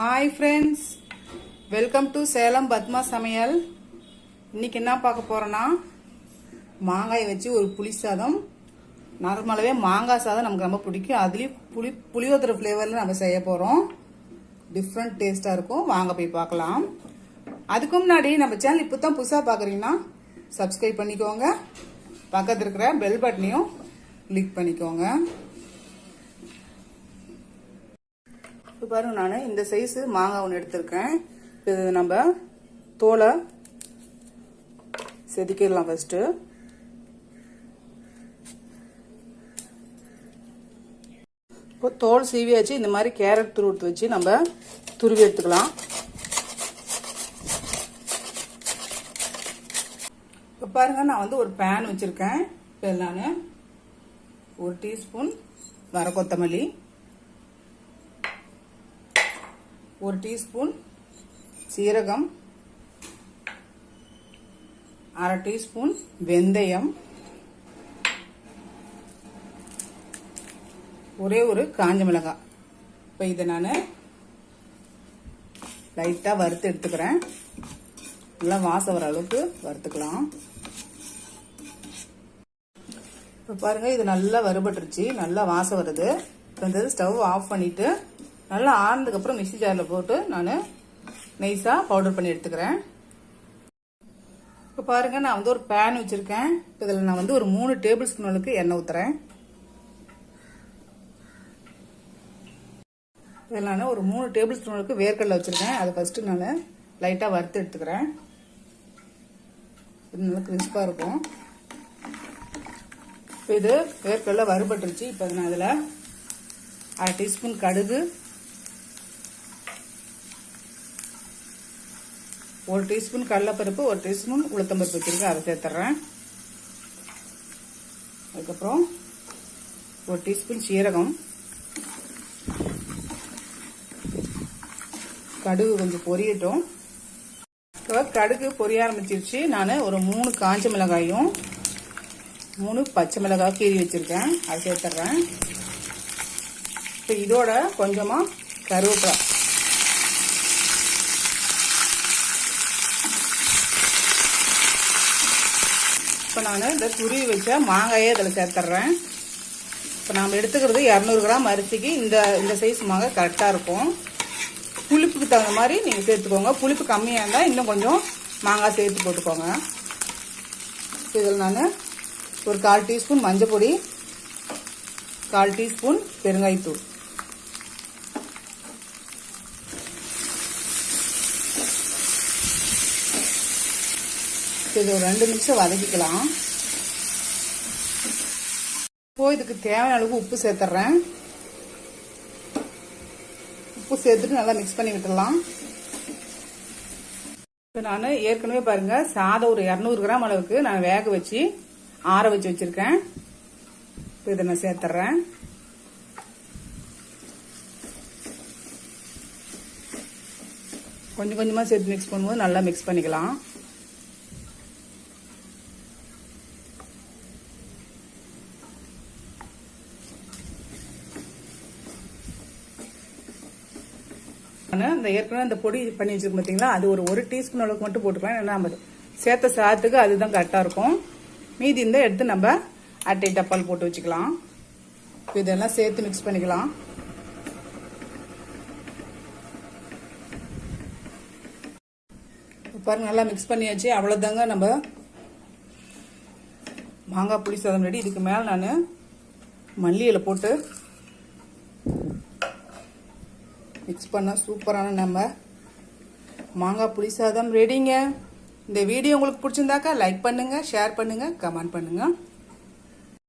Hi friends welcome to Salem Padma சமையல் இன்னைக்கு என்ன பார்க்க போகிறோன்னா மாங்காய் வச்சு ஒரு புளி சாதம். நார்மலாகவே மாங்காய் சாதம் நமக்கு ரொம்ப பிடிக்கும். அதுலேயும் புளி புளியோதரை ஃப்ளேவரில் நம்ம செய்ய போகிறோம் டிஃப்ரெண்ட் டேஸ்ட்டாக இருக்கும். வாங்க போய் பார்க்கலாம். அதுக்கு முன்னாடி நம்ம சேனல் இப்போ தான் புதுசாக பார்க்குறீங்கன்னா சப்ஸ்கிரைப் பண்ணிக்கோங்க. பக்கத்தில் இருக்கிற பெல் பட்டனையும் கிளிக் பண்ணிக்கோங்க. இப்போ பாருங்க நான் இந்த சைஸு மாங்காய் ஒன்று எடுத்திருக்கேன். இது நம்ம தோலை செதுக்கிடலாம் ஃபஸ்ட்டு இப்போ தோல் சீவியாச்சு இந்த மாதிரி கேரட் துருவிட்டு வச்சு நம்ம துருவி எடுத்துக்கலாம். இப்போ பாருங்க நான் வந்து ஒரு பேன் வச்சுருக்கேன். இப்போ நான் ஒரு டீஸ்பூன் வர கொத்தமல்லி. ஒரு டீஸ்பூன் சீரகம் அரை டீஸ்பூன் வெந்தயம் ஒரே ஒரு காஞ்ச மிளகாய். இப்போ இதை நான் லைட்டாக வறுத்து எடுத்துக்கிறேன். நல்லா வாசம் வர அளவுக்கு வறுத்துக்கலாம். இப்போ பாருங்கள் இது நல்லா வறுபட்டுருச்சு. நல்லா வாசம் வருது. இப்போ இந்த ஸ்டவ் ஆஃப் பண்ணிவிட்டு நல்லா ஆனதுக்கப்புறம் மிக்சி ஜாரில் போட்டு நான் நைஸாக பவுடர் பண்ணி எடுத்துக்கிறேன். இப்போ பாருங்கள் நான் வந்து ஒரு பேன் வச்சுருக்கேன். இதில் நான் வந்து ஒரு மூணு டேபிள் ஸ்பூன் அளவுக்கு எண்ணெய் ஊற்றுறேன் இதில் நான் ஒரு மூணு டேபிள் ஸ்பூன் அளவுக்கு வேர்க்கடலை வச்சுருக்கேன். அதை ஃபஸ்ட்டு நான் லைட்டாக வறுத்து எடுத்துக்கிறேன். இது நல்லா கிறிஸ்பாக இருக்கும். இப்போ இது வேர்க்கடலை வறுபட்டுருச்சு. இப்போ நான் அதில் அரை டீஸ்பூன் கடுகு ஒரு டீஸ்பூன் கடலைப்பருப்பு ஒரு டீஸ்பூன் உளுத்தம்பருப்பு வச்சுருக்கேன் அதை சேர்த்துட்றேன் அதுக்கப்புறம் ஒரு டீஸ்பூன் சீரகம். கடுகு கொஞ்சம் பொரியட்டும். இப்போ கடுகு பொரிய ஆரம்பிச்சிருச்சு. நான் ஒரு மூணு காஞ்ச மிளகாயும் மூணு பச்சை மிளகாய் கீறி வச்சுருக்கேன். அதை சேர்த்துட்றேன் இப்போ இதோட கொஞ்சமாக கருவேப்பிலை. இப்போ நான் இந்த துருவி வச்ச மாங்காயை இதில் சேர்த்துட்றேன். இப்போ நாம் எடுத்துக்கிறது இரநூறு கிராம் அரிசிக்கு இந்த இந்த சைஸ் மாங்காய் கரெக்டாக இருக்கும். புளிப்புக்கு தகுந்த மாதிரி நீங்கள் சேர்த்துக்கோங்க. புளிப்பு கம்மியாக இருந்தால் இன்னும் கொஞ்சம் மாங்காய் சேர்த்து போட்டுக்கோங்க. இதில் நான் ஒரு கால் டீஸ்பூன் மஞ்சள் பொடி கால் டீஸ்பூன் பெருங்காய்த்தூள். இது ஒரு ரெண்டு நிமிஷம் வதக்கிக்கலாம். இப்போ இதுக்கு தேவையான அளவுக்கு உப்பு சேர்த்துட்றேன் உப்பு சேர்த்துட்டு நல்லா மிக்ஸ் பண்ணி விட்டுடலாம். இப்போ நான் ஏற்கனவே பாருங்க சாதம் ஒரு இரநூறு கிராம் அளவுக்கு நான் வேக வச்சு ஆற வச்சு வச்சிருக்கேன். இப்போ இதை நான் சேர்த்துட்றேன் கொஞ்சம் கொஞ்சமாக சேர்த்து மிக்ஸ் பண்ணும்போது நல்லா மிக்ஸ் பண்ணிக்கலாம். ஆனால் அந்த ஏற்கனவே அந்த பொடி பண்ணி வச்சுருக்கோம் பார்த்தீங்களா அது ஒரு ஒரு டீஸ்பூன் அளவுக்கு மட்டும் போட்டுக்கலாம். ஏன்னா நம்ம சேர்த்த சாதத்துக்கு அதுதான் கரெக்டாக இருக்கும். மீதி இருந்தால் எடுத்து நம்ம அட்டை டப்பால் போட்டு வச்சுக்கலாம். இதெல்லாம் சேர்த்து மிக்ஸ் பண்ணிக்கலாம். பாருங்க நல்லா மிக்ஸ் பண்ணியாச்சு. அவ்வளோதாங்க நம்ம மாங்காய் புளி சாதம் ரெடி இதுக்கு மேலே நான் மல்லியில் போட்டு மிக்ஸ் பண்ணால் சூப்பரான நம்ம மாங்காய் புளி சாதம் ரெடிங்க இந்த வீடியோ உங்களுக்கு பிடிச்சிருந்தாக்கா லைக் பண்ணுங்கள் ஷேர் பண்ணுங்கள் கமெண்ட் பண்ணுங்கள்